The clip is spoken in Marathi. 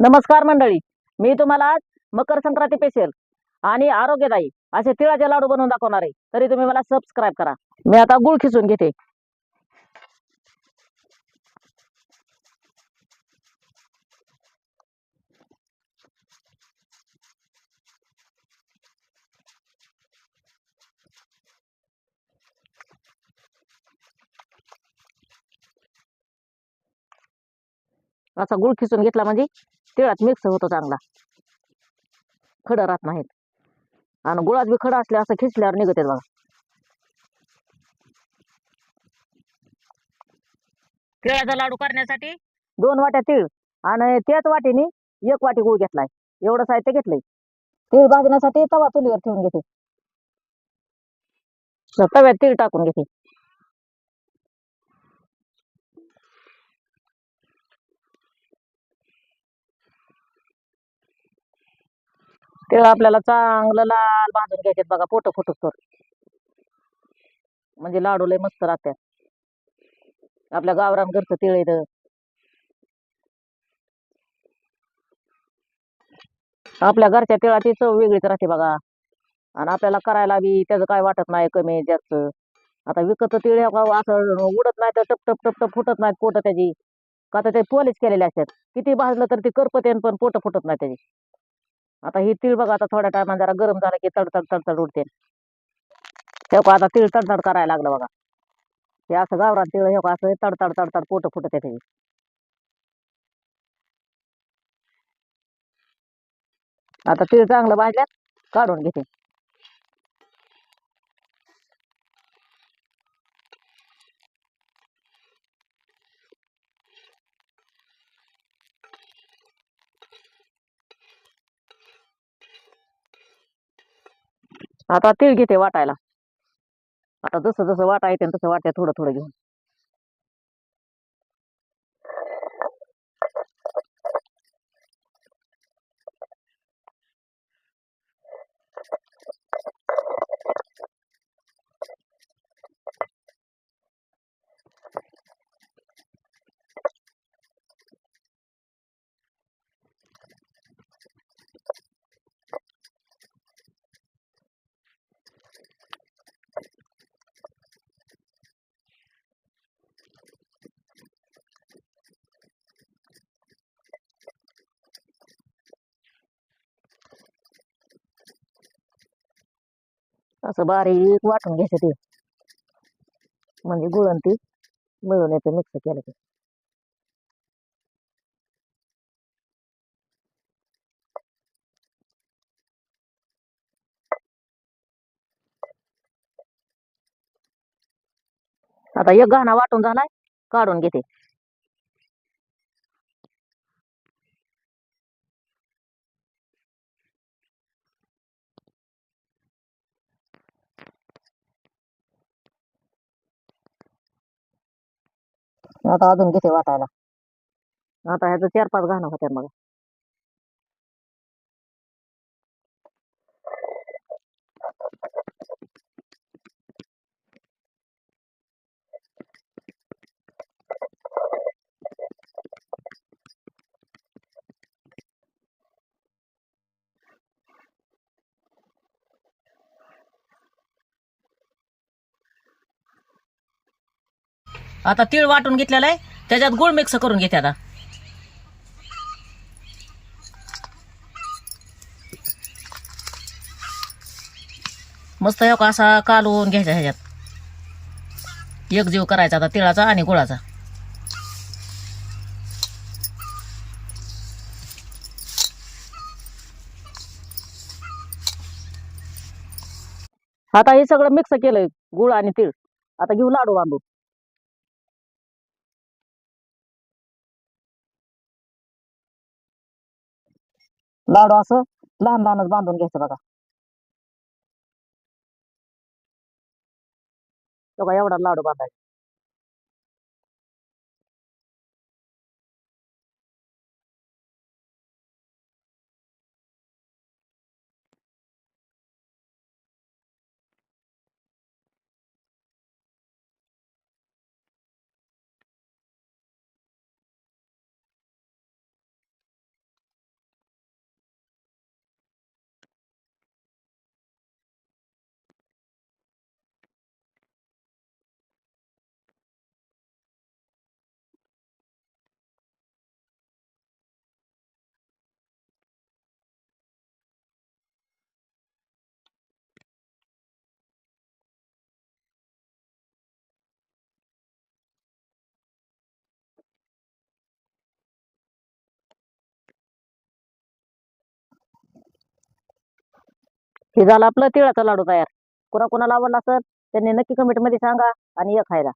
नमस्कार मंडळी. मी तुम्हाला आज मकर संक्रांती स्पेशल आणि आरोग्यदायी असे तिळाचे लाडू बनवून दाखवणार आहे. तरी तुम्ही मला सबस्क्राईब करा. मी आता गुळ खिसून घेते. असा गुळ खिसून घेतला म्हणजे तिळात मिक्स होतो चांगला. खडं राहत नाहीत. आणि गुळात बी खडं असले असं खिसल्यावर निघते बघा. तिळाचा लाडू करण्यासाठी? दोन वाट्या तीळ आणि त्याच वाटीने एक वाटी गुळ घेतलाय. एवढं साहित्य घेतलंय. तीळ भाजण्यासाठी तवा चुलीवर ठेवून घेते. तव्यात तीळ टाकून घेते. तिळ आपल्याला चांगलं लाल भाजून घ्यायचे बघा पोट फोटो तर. म्हणजे लाडू लय मस्त राहतात आपल्या गावरान घरचं तिळ येतं आपल्या घरच्या तिळाची चव वेगळीच राहते बघा. आणि आपल्याला करायला बी त्याचं काय वाटत नाही कमी जास्त. आता विकत तिळ असं उडत नाही तर टप टप टप टप फुटत नाहीत पोट त्याची. का तर ते पोलीस केलेले असतात. किती भाजलं तर ते करपते पण पोट फुटत नाही त्याची. आता ही तीळ बघा आता थोड्या टायमा जरा गरम झालं की तडतड तडतड उडते. हे का आता तीळ तडतड करायला लागलं बघा. हे असं गावरान तीळ हे का असं तडतड तडतड पोट कुठं ते आता तीळ चांगलं भाजल्यात काढून घेते. आता तीळ घेते वाटायला. आता जसं जसं वाटायचं तसं वाटते थोडं थोडं घेऊन. असं बारीक वाटून घ्यायचं ते. म्हणजे गुळण ती मिळून येते मिक्स केलं की. आता एक गाणं वाटून झालाय काढून घेते. आता अजून किती वाटायला. आता ह्याचं चार पाच घाणं होत्या मग आता तीळ वाटून घेतलेला आहे. त्याच्यात गुळ मिक्स करून घेते आता. मस्त हो का असा कालवून घ्यायचा ह्याच्यात. एक जीव करायचा आता तिळाचा आणि गुळाचा. आता हे सगळं मिक्स केलंय गुळ आणि तीळ. आता घेऊ लाडू बांधू लाडू असं लहान लहानच बांधून घ्यायचं बघा. बघा एवढा लाडू बांधायचा. हे झालं आपलं तिळाचा लाडू तयार. कुणा कुणाला आवडला असेल त्यांनी नक्की कमेंटमध्ये सांगा आणि या खायला.